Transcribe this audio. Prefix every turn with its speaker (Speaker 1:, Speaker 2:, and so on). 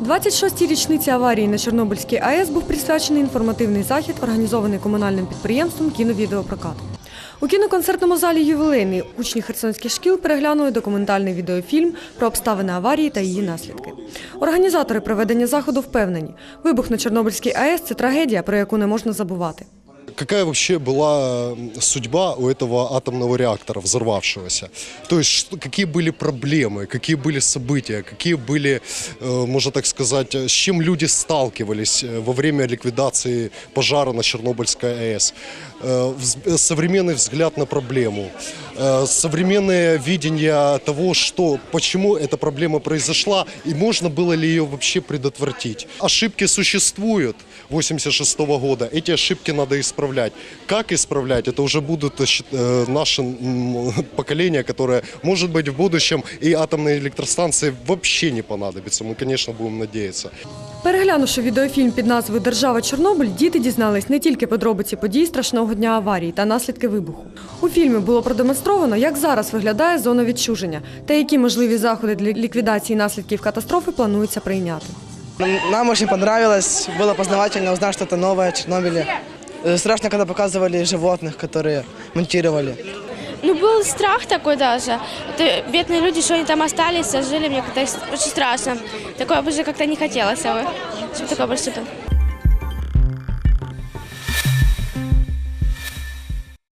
Speaker 1: 26-й річниці аварії на Чорнобильській АЕС був присвячений інформативний захід, організований комунальним підприємством «Кіновідеопрокат». У кіноконцертному залі ювілейний учні херсонських шкіл переглянули документальний відеофільм про обставини аварії та її наслідки. Організатори проведення заходу впевнені, вибух на Чорнобильській АЕС це трагедія, про яку не можна забувати.
Speaker 2: Какая вообще была судьба у этого атомного реактора взорвавшегося? То есть какие были проблемы, какие были события, какие были, э, можно так сказать, с чем люди сталкивались э, во время ликвидации пожара на Чернобыльской АЭС? Э, э, Современный взгляд на проблему, э, современное видение того, что, почему эта проблема произошла и можно было ли ее вообще предотвратить. Ошибки существуют 86 года, эти ошибки надо исправлять. Как исправлять, это уже будут э, щ- э, наше м, поколение, которое, может быть, в будущем и атомные электростанции вообще не понадобится. Мы, конечно, будем надеяться.
Speaker 1: Переглянувши відеофільм під назвою Держава Чорнобиль, діти дізнались не тільки подробиці подій страшного дня аварії та наслідки вибуху. У фільмі було продемонстровано, як зараз виглядає зона відчуження та які можливі заходи для ліквідації наслідків катастрофи планується прийняти.
Speaker 3: Нам очень понравилось, было познавательно узнать что-то новое о Чернобыле. Э, Страшно, когда показывали животных, которые монтировали.
Speaker 4: Ну, был страх такой даже. Это бедные люди, что они там остались, а жили, мне как-то очень страшно. Такое бы же как-то не хотелось, а вы, чтобы такое больше было.